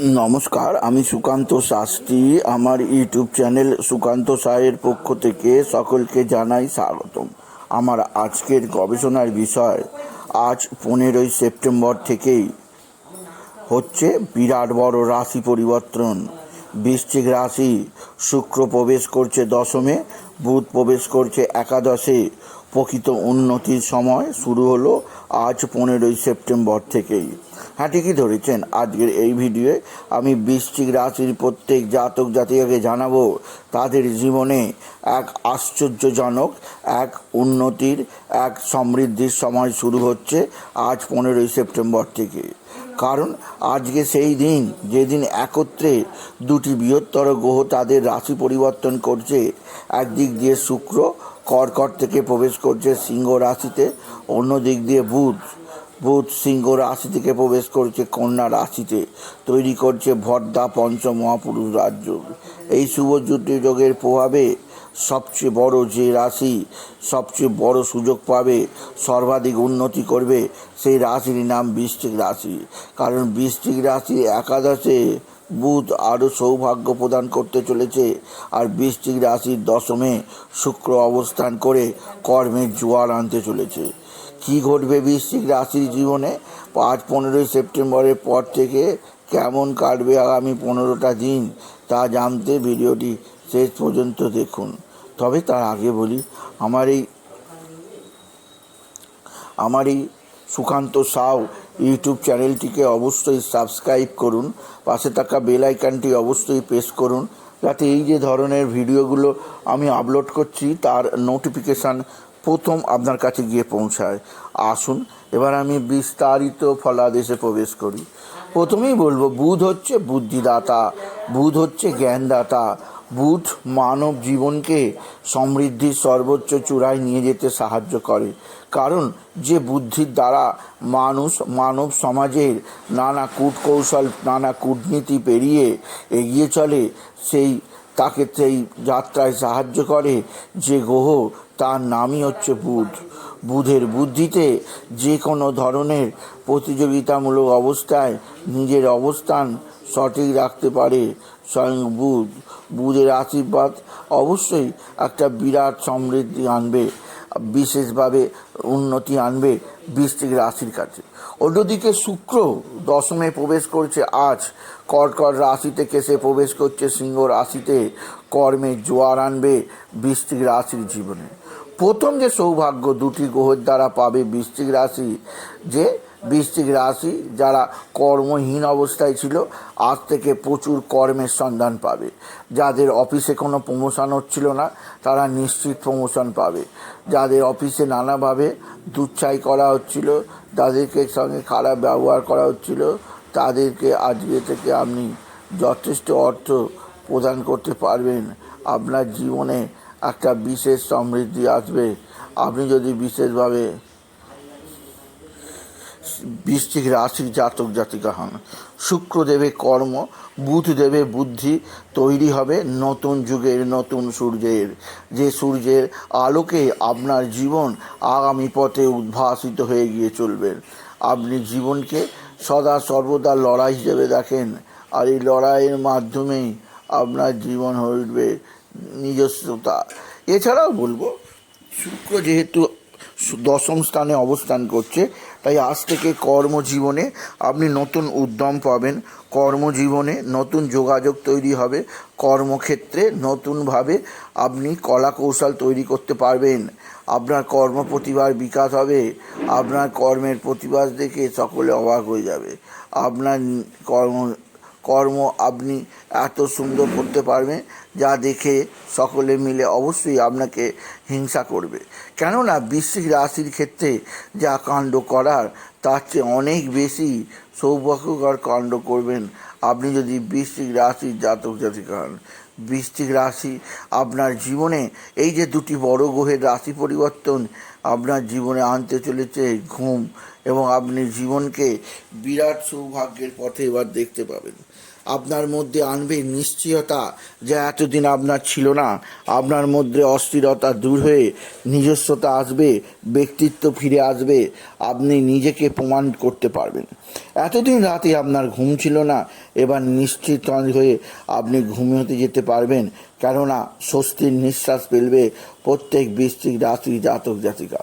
নমস্কার, আমি সুকান্ত শাস্ত্রী। আমার ইউটিউব চ্যানেল সুকান্ত সায়ের পক্ষ থেকে সকলকে জানাই স্বাগতম। আমার আজকের গবেষণার বিষয় আজ পনেরোই সেপ্টেম্বর থেকেই হচ্ছে বিরাট বড় রাশি পরিবর্তন। বৃশ্চিক রাশি শুক্র প্রবেশ করছে দশমে, বুধ প্রবেশ করছে একাদশে। প্রকৃত উন্নতির সময় শুরু হলো আজ পনেরোই সেপ্টেম্বর থেকেই। ঠিকই ধরেছেন? আজকের এই ভিডিওয়ে আমি বৃশ্চিক রাশির প্রত্যেক জাতক জাতিকাকে জানাব, তাদের জীবনে এক আশ্চর্যজনক, এক উন্নতির, এক সমৃদ্ধির সময় শুরু হচ্ছে আজ পনেরোই সেপ্টেম্বর থেকে। কারণ আজকে সেই দিন, যেদিন একত্রে দুটি বৃহত্তর গ্রহ তাদের রাশি পরিবর্তন করছে, একদিক দিয়ে শুক্র কর্কট থেকে প্রবেশ করছে সিংহ রাশিতে অন্য দিক দিয়ে বুধ। বুধ সিংহ রাশি থেকে প্রবেশ করছে কন্যা রাশিতে। তৈরি করছে ভর্দা পঞ্চ মহাপুরুষ রাজ্য। এই শুভ যোগের প্রভাবে সবচেয়ে বড় যে রাশি, সবচেয়ে বড় সুযোগ পাবে, সর্বাধিক উন্নতি করবে সেই রাশির নাম বৃষ্টিক রাশি। কারণ বৃষ্টিক রাশি একাদশে বুধ আরও সৌভাগ্য প্রদান করতে চলেছে আর বৃষ্টিক রাশির দশমে শুক্র অবস্থান করে কর্মের জোয়ার আনতে চলেছে। কি ঘটবে বৃশ্চিক রাশির জীবনে? আজ পনেরোই সেপ্টেম্বরের পর থেকে কেমন কাটবে আগামী পনেরোটা দিন তা জানতে ভিডিওটি শেষ পর্যন্ত দেখুন। তবে তার আগে বলি, আমার এই আমার এই সুকান্ত সাউ ইউটিউব চ্যানেলটিকে অবশ্যই সাবস্ক্রাইব করুন। পাশে থাকা বেল অবশ্যই প্রেস করুন। যাতে এই যে ধরনের ভিডিওগুলো আমি আপলোড করছি, তার নোটিফিকেশান প্রথম আপনার কাছে গিয়ে পৌঁছায়। আসুন, এবার আমি বিস্তারিত ফলাদেশে প্রবেশ করি। প্রথমেই বলব, বুধ হচ্ছে বুদ্ধিদাতা, বুধ হচ্ছে জ্ঞানদাতা। বুধ মানব জীবনকে সমৃদ্ধির সর্বোচ্চ চূড়ায় নিয়ে যেতে সাহায্য করে। কারণ যে বুদ্ধির দ্বারা মানুষ মানব সমাজের নানা কূটকৌশল, নানা কূটনীতি পেরিয়ে এগিয়ে চলে, সেই তাকে সেই যাত্রায় সাহায্য করে যে গ্রহ তার নামই হচ্ছে বুধ। বুধের বুদ্ধিতে যে কোনো ধরনের প্রতিযোগিতামূলক অবস্থায় নিজের অবস্থান সঠিক রাখতে পারে স্বয়ং বুধ। বুধের আশীর্বাদ অবশ্যই একটা বিরাট সমৃদ্ধি আনবে, বিশেষভাবে উন্নতি আনবে বৃষ্টিক রাশির কাছে। অন্যদিকে শুক্র দশমে প্রবেশ করছে আজ। কর্কট রাশি থেকে সে প্রবেশ করছে সিংহ রাশিতে। কর্মে জোয়ার আনবে বৃষ্টিক রাশির জীবনে। প্রথম যে সৌভাগ্য দুটি গ্রহের দ্বারা পাবে বৃশ্চিক রাশি, যে বৃশ্চিক রাশি যারা কর্মহীন অবস্থায় ছিল, আজ থেকে প্রচুর কর্মের সন্ধান পাবে। যাদের অফিসে কোনো প্রমোশন হচ্ছিল না, তারা নিশ্চিত প্রমোশন পাবে। যাদের অফিসে নানাভাবে দুচ্ছাই করা হচ্ছিল, তাদেরকে সঙ্গে খারাপ ব্যবহার করা হচ্ছিল, তাদেরকে আজকে থেকে আপনি যথেষ্ট অর্থ প্রদান করতে পারবেন। আপনার জীবনে একটা বিশেষ সমৃদ্ধি আসবে। আপনি যদি বিশেষভাবে বৃশ্চিক রাশির জাতক জাতিকা হন শুক্র দেবে কর্ম বুধ দেবে বুদ্ধি তৈরি হবে নতুন যুগের, নতুন সূর্যের। যে সূর্যের আলোকে আপনার জীবন আগামী পথে উদ্ভাসিত হয়ে গিয়ে চলবে। আপনি জীবনকে সদা সর্বদা লড়াই হিসেবে দেখেন। আর এই লড়াইয়ের মাধ্যমেই আপনার জীবন হয়ে উঠবে নিজস্বতা। এছাড়াও বলব, শুক্র যেহেতু দশম স্থানে অবস্থান করছে, তাই আজ থেকে কর্মজীবনে আপনি নতুন উদ্যম পাবেন। কর্মজীবনে নতুন যোগাযোগ তৈরি হবে। কর্মক্ষেত্রে নতুনভাবে আপনি কলা কৌশল তৈরি করতে পারবেন। আপনার কর্ম প্রতিভার বিকাশ হবে। আপনার কর্মের প্রতিবাদ দেখে সকলে অবাক হয়ে যাবে। আপনার কর্ম কর্ম আপনি এত সুন্দর করতে পারবেন, যা দেখে সকলে মিলে অবশ্যই আপনাকে হিংসা করবে। কেননা বৃশ্চিক রাশির ক্ষেত্রে যা কাণ্ড করার, তার চেয়ে অনেক বেশি সৌভাগ্যকর কাণ্ড করবেন আপনি যদি বৃশ্চিক রাশির জাতক জাতিকা হন বৃশ্চিক রাশি, আপনার জীবনে এই যে দুটি বড় গ্রহের রাশি পরিবর্তন, আপনার জীবনে আনতে চলেছে ঘুম এবং আপনি জীবনকে বিরাট সৌভাগ্যের পথে এবার দেখতে পাবেন। আপনার মধ্যে আনবে নিশ্চয়তা যা এতদিন আপনার ছিল না। আপনার মধ্যে অস্থিরতা দূর হয়ে নিজস্বতা আসবে, ব্যক্তিত্ব ফিরে আসবে। আপনি নিজেকে প্রমাণ করতে পারবেন। এতদিন রাতে আপনার ঘুম ছিল না। এবার নিশ্চিত হয়ে আপনি ঘুমিয়ে যেতে পারবেন। কেননা স্বস্তির নিঃশ্বাস ফেলবে প্রত্যেক বৃষ্টিক রাশি জাতক জাতিকা।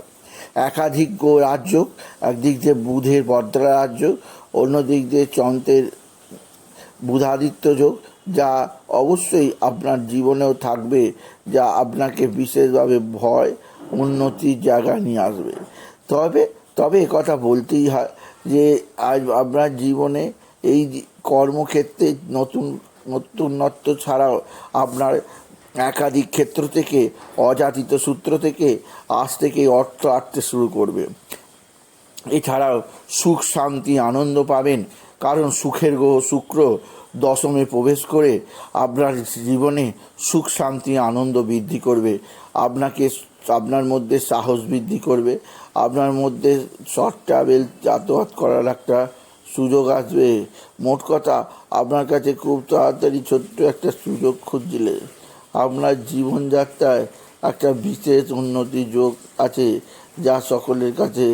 একাধিক রাজ্য একদিক দিয়ে বুধের বদ্রা রাজ্য অন্য দিক দিয়ে চন্দ্রের বুধাদিত্য যোগ, যা অবশ্যই আপনার জীবনেও থাকবে, যা আপনাকে বিশেষভাবে ভয়, উন্নতির জায়গায় নিয়ে আসবে। তবে তবে কথা বলতেই হয় যে, আজ আপনার জীবনে এই কর্মক্ষেত্রে নতুন, নতুনত্ব ছাড়াও আপনার একাধিক ক্ষেত্র থেকে অজাতিত সূত্র থেকে, আজ থেকে অর্থ আসতে শুরু করবে। এছাড়াও সুখ, শান্তি, আনন্দ পাবেন কারণ সুখের গ্রহ শুক্র দশমে প্রবেশ করে আপনার জীবনে সুখ, শান্তি, আনন্দ বৃদ্ধি করবে। আপনাকে আপনার মধ্যে সাহস বৃদ্ধি করবে। আপনার মধ্যে শর্ট ট্রাভেল যাতায়াত করার একটা সুযোগ আসবে। মোট কথা, আপনার কাছে খুব তাড়াতাড়ি ছোট্ট একটা সুযোগ খুঁজছিলে আপনার জীবনযাত্রায় একটা বিশেষ উন্নতির যোগ আছে যা সকলের কাছে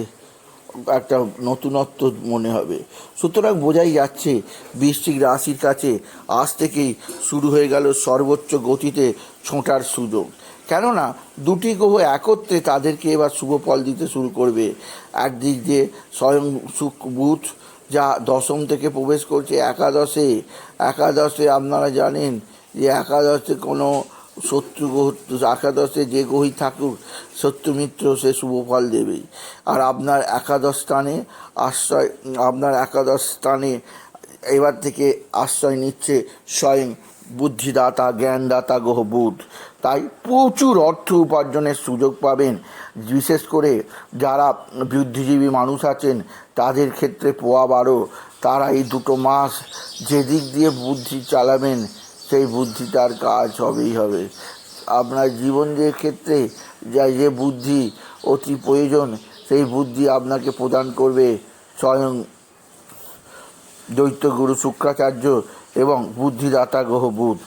একটা নতুনত্ব মনে হবে। সুতরাং বোঝাই যাচ্ছে, বৃশ্চিক রাশির কাছে আজ থেকেই শুরু হয়ে গেল সর্বোচ্চ গতিতে ছোঁটার সুযোগ। কেননা, দুটি গ্রহ একত্রে তাদেরকে এবার শুভ ফল দিতে শুরু করবে। একদিক দিয়ে স্বয়ং সুখ বুধ, যা দশম থেকে প্রবেশ করছে একাদশে। একাদশে আপনারা জানেন যে একাদশে কোনো শত্রু একাদশে যে গ্রহই থাকুক, শত্রু মিত্র সে শুভ ফল দেবেই আর আপনার একাদশ স্থানে আশ্রয় আপনার একাদশ স্থানে এবার থেকে আশ্রয় নিচ্ছে স্বয়ং বুদ্ধিদাতা, জ্ঞানদাতা গ্রহ বুধ। তাই প্রচুর অর্থ উপার্জনের সুযোগ পাবেন। বিশেষ করে যারা বুদ্ধিজীবী মানুষ আছেন, তাদের ক্ষেত্রে পোয়া বারো তারা এই দুটো মাস যেদিক দিয়ে বুদ্ধি চালাবেন সেই বুদ্ধিটার কাজ হবেই হবে। আপনার জীবনের ক্ষেত্রে যা যে বুদ্ধি অতি প্রয়োজন, সেই বুদ্ধি আপনাকে প্রদান করবে স্বয়ং দৈত্যগুরু শুক্রাচার্য এবং বুদ্ধিদাতা গ্রহ বুধ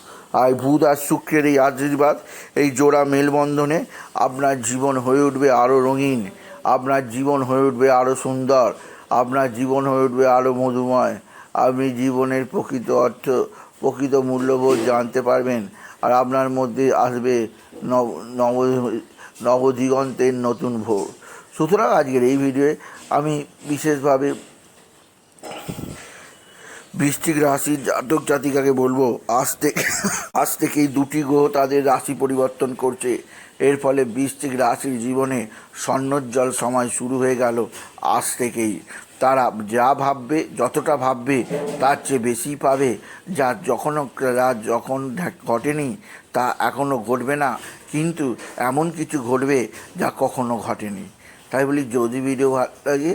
আর বুধ আর শুক্রের এই আশীর্বাদ, এই জোড়া মেলবন্ধনে আপনার জীবন হয়ে উঠবে আরও রঙিন, আপনার জীবন হয়ে উঠবে আরও সুন্দর, আপনার জীবন হয়ে উঠবে আরও মধুময়। আপনি জীবনের প্রকৃত অর্থ প্রকৃত মূল্যবোধ জানতে পারবেন আর আপনার মধ্যে আসবে নব নব, নবদিগন্তের নতুন ভোর। সুতরাং আজকের এই ভিডিওয়ে আমি বিশেষভাবে বৃষ্টিক রাশির জাতক জাতিকাকে বলব, আজ থেকে আজ থেকেই দুটি গ্রহ তাদের রাশি পরিবর্তন করছে। এর ফলে বৃষ্টিক রাশির জীবনে স্বর্ণোজ্জ্বল সময় শুরু হয়ে গেল আজ থেকেই। তারা যা ভাববে, যতটা ভাববে, তার চেয়ে বেশি পাবে। যা যখনও যা যখন ঘটেনি, তা এখনও ঘটবে না। কিন্তু এমন কিছু ঘটবে যা কখনো ঘটেনি। তাই বলি, যদি ভিডিও ভালো লাগে